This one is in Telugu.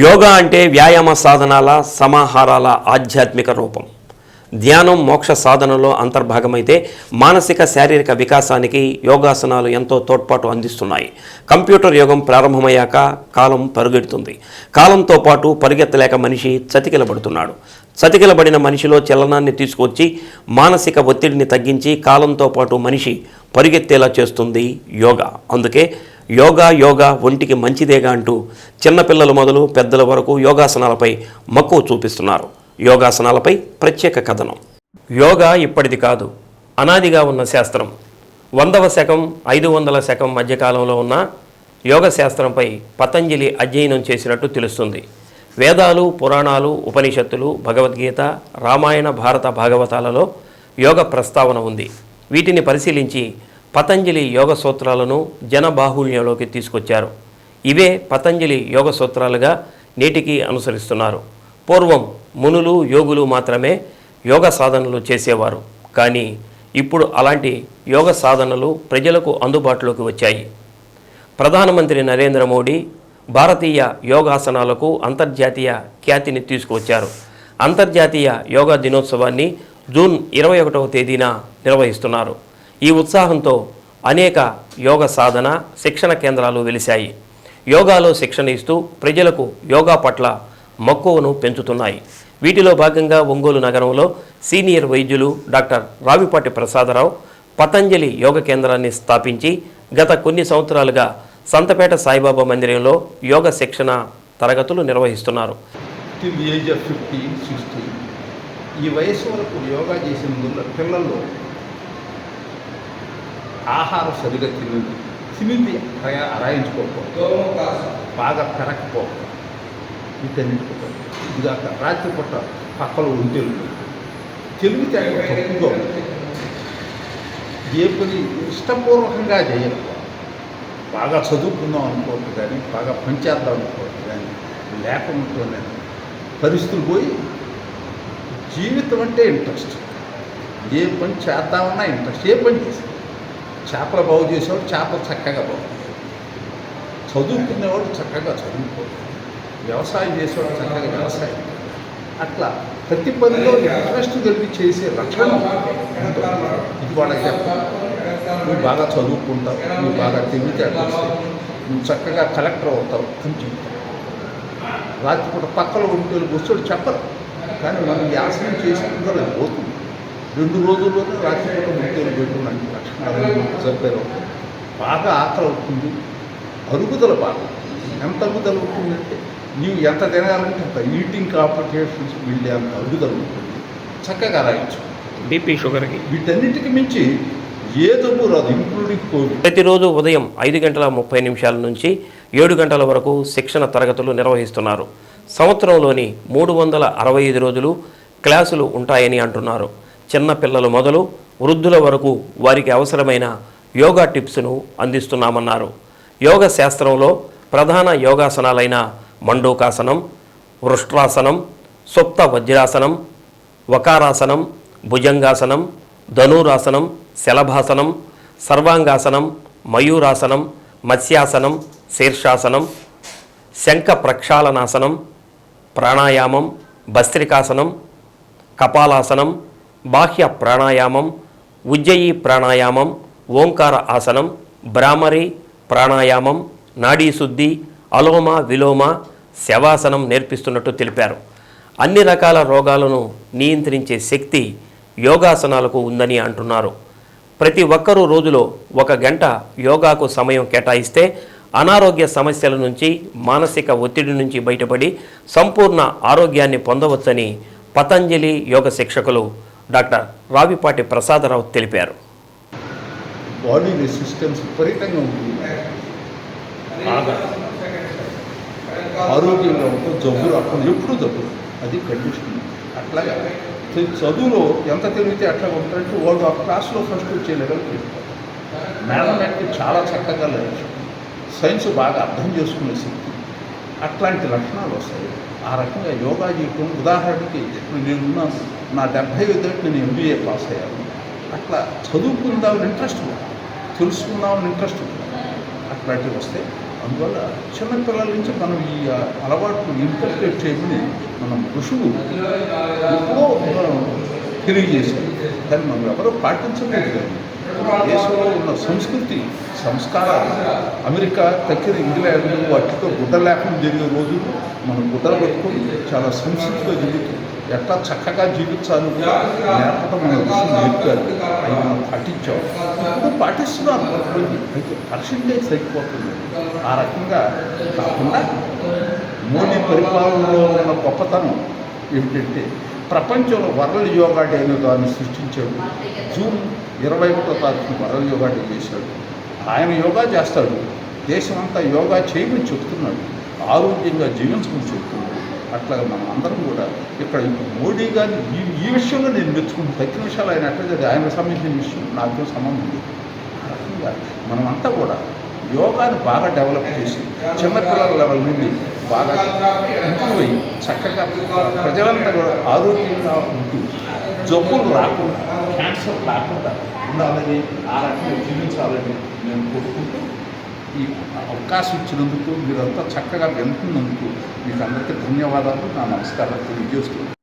యోగా అంటే వ్యాయామ సాధనాల సమాహారాల ఆధ్యాత్మిక రూపం. ధ్యానం మోక్ష సాధనలో అంతర్భాగమైతే మానసిక శారీరక వికాసానికి యోగాసనాలు ఎంతో తోడ్పాటు అందిస్తున్నాయి. కంప్యూటర్ యుగం ప్రారంభమయ్యాక కాలం పరుగెడుతుంది. కాలంతో పాటు పరిగెత్తలేక మనిషి చతికిలబడుతున్నాడు. చతికిలబడిన మనిషిలో చలనాన్ని తీసుకొచ్చి మానసిక ఒత్తిడిని తగ్గించి కాలంతో పాటు మనిషి పరిగెత్తేలా చేస్తుంది యోగా. అందుకే యోగా యోగా ఒంటికి మంచిదేగా అంటూ చిన్నపిల్లలు మొదలు పెద్దల వరకు యోగాసనాలపై మక్కువ చూపిస్తున్నారు. యోగాసనాలపై ప్రత్యేక కథనం. యోగా ఇప్పటిది కాదు అనాదిగా ఉన్న శాస్త్రం. వందవ శకం ఐదు వందల శకం మధ్యకాలంలో ఉన్న యోగ శాస్త్రంపై పతంజలి అధ్యయనం చేసినట్టు తెలుస్తుంది. వేదాలు పురాణాలు ఉపనిషత్తులు భగవద్గీత రామాయణ భారత భాగవతాలలో యోగ ప్రస్తావన ఉంది. వీటిని పరిశీలించి పతంజలి యోగ సూత్రాలను జనబాహుళ్యంలోకి తీసుకొచ్చారు. ఇవే పతంజలి యోగ సూత్రాలుగా నేటికి అనుసరిస్తున్నారు. పూర్వం మునులు యోగులు మాత్రమే యోగ సాధనలు చేసేవారు. కానీ ఇప్పుడు అలాంటి యోగ సాధనలు ప్రజలకు అందుబాటులోకి వచ్చాయి. ప్రధానమంత్రి నరేంద్ర మోడీ భారతీయ యోగాసనాలకు అంతర్జాతీయ ఖ్యాతిని తీసుకువచ్చారు. అంతర్జాతీయ యోగా దినోత్సవాన్ని జూన్ ఇరవై ఒకటవ తేదీన నిర్వహిస్తున్నారు. ఈ ఉత్సాహంతో అనేక యోగ సాధన శిక్షణ కేంద్రాలు వెలిశాయి. యోగాలో శిక్షణ ఇస్తూ ప్రజలకు యోగా పట్ల మక్కువను పెంచుతున్నాయి. వీటిలో భాగంగా ఒంగోలు నగరంలో సీనియర్ వైద్యులు డాక్టర్ రావిపాటి ప్రసాదరావు పతంజలి యోగ కేంద్రాన్ని స్థాపించి గత కొన్ని సంవత్సరాలుగా సంతపేట సాయిబాబా మందిరంలో యోగ శిక్షణ తరగతులు నిర్వహిస్తున్నారు. ఈ వయసు వరకు యోగా చేసిన పిల్లల్లో ఆహారం సరిగా తినింది. తినింది అరాయించుకోకపోతే బాగా పెరగకపోతే వీటన్నిటికీ ఇదిగాక రాత్రిపూట పక్కలో ఉంటే తెలుగు తేగ తప్పుగా ఏ పని ఇష్టపూర్వకంగా చేయాలి బాగా చదువుకుందాం అనుకోవద్దు కానీ బాగా పనిచేద్దాం అనుకోవద్దు కానీ లేకుండా పరిస్థితులు పోయి జీవితం అంటే ఇంట్రెస్ట్. ఏ పని చేద్దామన్నా ఇంట్రెస్ట్. ఏ పని చేసి చేపలు బాగు చేసేవాడు చేపలు చక్కగా బాగు చదువుకునేవాడు చక్కగా చదువుకోడు. వ్యవసాయం చేసేవాడు చక్కగా వ్యవసాయం అట్లా ప్రతి పనిలో ఇంట్రెస్ట్ కలిపి చేసే లక్షణం ఇది వాళ్ళకి చెప్పాలి. నువ్వు బాగా చదువుకుంటావు నువ్వు బాగా తెలివితేటలు నువ్వు చక్కగా కలెక్టర్ అవుతావు అని చెప్తావు రాత్రిపూట పక్కన ఉంటే కూర్చోడు చెప్పరు. కానీ మనం ఈ చేసుకుంటే పోతుంది. రెండు రోజుల్లోనే రాత్రిపూట ఉంటేలు పెట్టుకున్నాను చెప్పారు బాగా ఆకలి అవుతుంది. అరుగుదల బాగా ఎంత అరుగుదల ఉంటుందంటే నీవు ఎంత తినాలంటే అంత ఈటింగ్ కాంప్లికేషన్స్ వెళ్ళే అంత అరుగుదల ఉంటుంది. చక్కగా రాయించు బీపీ షుగర్కి వీటన్నిటికి మించి ఏ జబ్బు రాదు ఇంక్లూడింగ్ కోవిడ్ ప్రతిరోజు ఉదయం ఐదు గంటల ముప్పై నిమిషాల నుంచి ఏడు గంటల వరకు శిక్షణ తరగతులు నిర్వహిస్తున్నారు. సంవత్సరంలోని మూడు వందల అరవై ఐదు రోజులు క్లాసులు ఉంటాయని అంటున్నారు. చిన్నపిల్లలు మొదలు వృద్ధుల వరకు వారికి అవసరమైన యోగా టిప్స్ను అందిస్తున్నామన్నారు. యోగ శాస్త్రంలో ప్రధాన యోగాసనాలైన మండూకాసనం వృష్ట్రాసనం సుప్త వజ్రాసనం వకారాసనం భుజంగాసనం ధనురాసనం శలభాసనం సర్వాంగాసనం మయూరాసనం మత్స్యాసనం శీర్షాసనం శంఖ ప్రక్షాళనాసనం ప్రాణాయామం భస్త్రికాసనం కపాలాసనం బాహ్య ప్రాణాయామం ఉజ్జయి ప్రాణాయామం ఓంకార ఆసనం భ్రామరి ప్రాణాయామం నాడీ శుద్ధి అలోమ విలోమ శవాసనం నేర్పిస్తున్నట్టు తెలిపారు. అన్ని రకాల రోగాలను నియంత్రించే శక్తి యోగాసనాలకు ఉందని అంటున్నారు. ప్రతి ఒక్కరూ రోజులో ఒక గంట యోగాకు సమయం కేటాయిస్తే అనారోగ్య సమస్యల నుంచి మానసిక ఒత్తిడి నుంచి బయటపడి సంపూర్ణ ఆరోగ్యాన్ని పొందవచ్చని పతంజలి యోగ శిక్షకులు డాక్టర్ రావిపాటి ప్రసాదరావు తెలిపారు. బాడీ రెసిస్టెన్స్ విపరీతంగా ఉంటుంది. బాగా ఆరోగ్యంగా ఉంటుంది జబ్బులు రాకుండా ఎప్పుడూ జబ్బు? అది కండిషన్ అట్లాగా. చదువులో ఎంత తెలివితే అట్లా ఉంటారంటే వాడు ఆ క్లాస్లో ఫస్ట్ వచ్చే లెవెల్కి వెళ్ళిపోతారు చాలా చక్కగా లేదు సైన్స్ బాగా అర్థం చేసుకునే శక్తి. అట్లాంటి లక్షణాలు వస్తాయి. ఆ రకంగా యోగా చేయటం ఉదాహరణకి ఇప్పుడు నేనున్నాను. నా డెబ్భై ఐదు నేను ఎంబీఏ పాస్ అయ్యాను. అట్లా చదువుకుందామని ఇంట్రెస్ట్ ఉంది. తెలుసుకుందామని ఇంట్రెస్ట్ ఉంది. అట్లాంటివి వస్తే అందువల్ల చిన్నపిల్లల నుంచి మనం ఈ అలవాట్లు ఇంటర్ప్రేట్ చేయమని మనం ఋషులు ఎప్పుడో మనం తెలియజేశారు దాన్ని మనం ఎవరో పాటించలేదు కానీ దేశంలో ఉన్న సంస్కృతి సంస్కారాలు అమెరికా తక్కిన ఇంగ్లాండ్ వాటితో గుడ్డ లేకుండా జరిగే రోజులు మనం గుడ్డలు పట్టుకొని చాలా సంస్కృతిగా జరుగుతుంది ఎట్లా చక్కగా జీవించాలి? కూడా నేర్పడం మన నేర్పారు అవి మనం పాటించాం ఇప్పుడు పాటిస్తున్నారు అయితే పర్సంటేజ్ తగ్గిపోతుంది ఆ రకంగా కాకుండా మోడీ పరిపాలనలో ఉన్న గొప్పతనం ఏమిటంటే ప్రపంచంలో వరల్డ్ యోగా డే అనే దాన్ని సృష్టించాడు. జూన్ ఇరవై ఒకటో తారీఖున వరల్డ్ యోగా డే చేశాడు. ఆయన యోగా చేస్తాడు. దేశమంతా యోగా చేయమని చెప్తున్నాడు. ఆరోగ్యంగా జీవించమని చెప్తున్నాడు. అట్లా మనం అందరం కూడా ఇక్కడ మోడీ గారిని ఈ ఈ విషయంలో నేను మెచ్చుకుంటే. తగ్గిన విషయాలు ఆయన ఎట్లా ఆయన సంబంధించిన విషయం నాకు సంబంధం ఉంది ఆ రకంగా మనమంతా కూడా యోగాని బాగా డెవలప్ చేసి చిన్నపిల్లల లెవెల్ నుండి బాగా ఇంప్రూవ్ అయ్యి చక్కగా ప్రజలంతా కూడా ఆరోగ్యంగా ఉంటూ జబ్బులు రాకుండా క్యాన్సర్ రాకుండా ఉండాలని ఆ రకంగా జీవించాలని నేను కోరుకుంటూ ఈ అవకాశం ఇచ్చినందుకు మీరంతా చక్కగా వింటున్నందుకు మీకు అందరికీ ధన్యవాదాలు. నా నమస్కారాలు తెలియజేస్తున్నాను